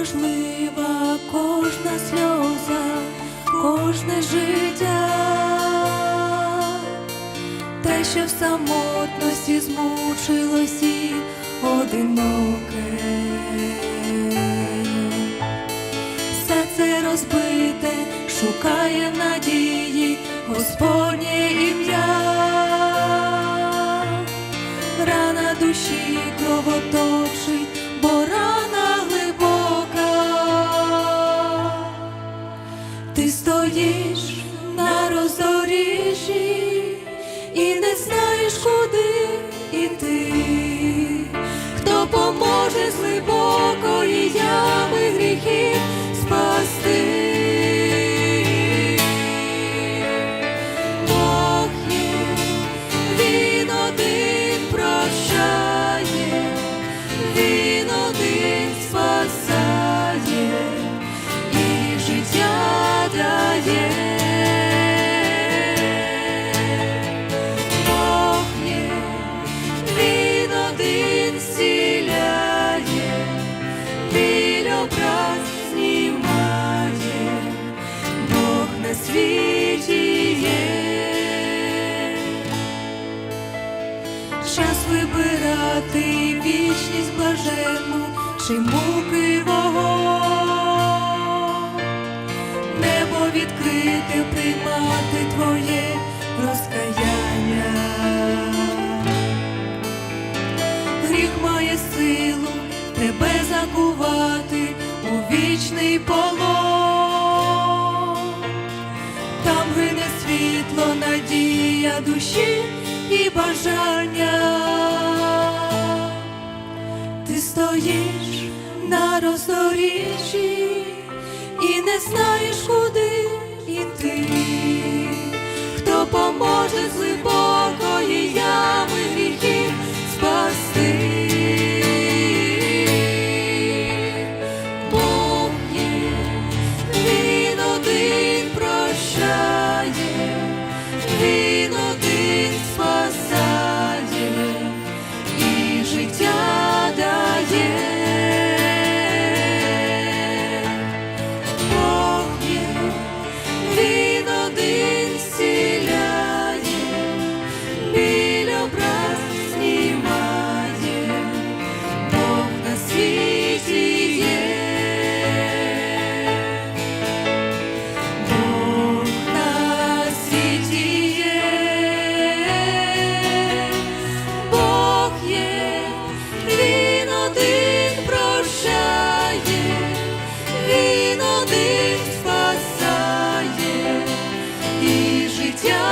важлива кожна сльоза, кожне життя, те, що в самотності змучилось і одиноке. Серце розбите, шукає надії, Господнє ім'я, рана душі кровоточить, Ти стоїш на роздоріжжі і не знаєш, куди іти. Хто поможе з глибокої ями гріхи Час вибирати вічність блаженну чи муки вогонь небо відкрите, приймати твоє розкаяння. Гріх має силу тебе закувати у вічний полон. Там гине світло, надія душі і бажання. Ти стоїш на роздоріжжі і не знаєш, куди йти, хто поможе your